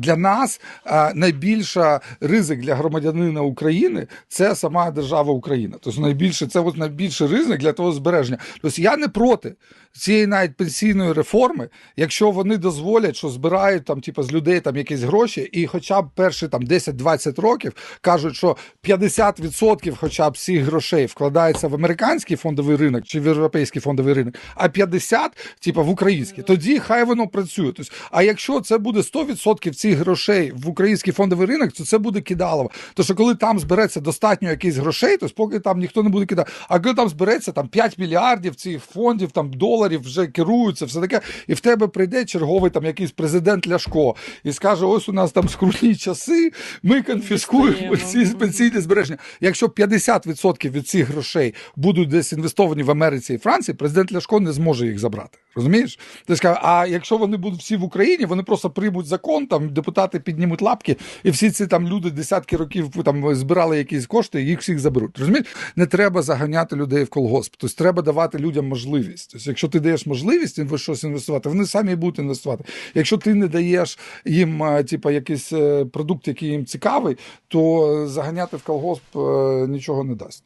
Для нас е, найбільша ризик для громадянина України це сама держава Україна. Тобто найбільше це от найбільший ризик для того збереження. Тобто я не проти цієї навіть пенсійної реформи, якщо вони дозволять, що збирають там, типу, з людей там якісь гроші, і хоча б перші там 10-20 років кажуть, що 50% хоча б всіх грошей вкладається в американський фондовий ринок чи в європейський фондовий ринок, а 50% типу, в український, тоді хай воно працює. Тобто, а якщо це буде 100% цих грошей в український фондовий ринок, то це буде кидалово. Тому що коли там збереться достатньо якихось грошей, то поки там ніхто не буде кидати. А коли там збереться там 5 мільярдів цих фондів, там доларів вже керуються, все таке, і в тебе прийде черговий там якийсь президент Ляшко і скаже: ось у нас там скрутні часи, ми конфіскуємо ці пенсійні збереження. Якщо 50% від цих грошей будуть десь інвестовані в Америці і Франції, президент Ляшко не зможе їх забрати. Розумієш? Ти скаже, а якщо вони будуть всі в Україні, вони просто приймуть закон, там депутати піднімуть лапки, і всі ці там люди десятки років там збирали якісь кошти, і їх всіх заберуть. Розумієш? Не треба заганяти людей в колгосп. Тобто треба давати людям можливість. Тобто, якщо ти даєш можливість інве- щось інвестувати, вони самі будуть інвестувати. Якщо ти не даєш їм, е, типа, якийсь е, продукт, який їм цікавий, то е, заганяти в колгосп нічого не дасть.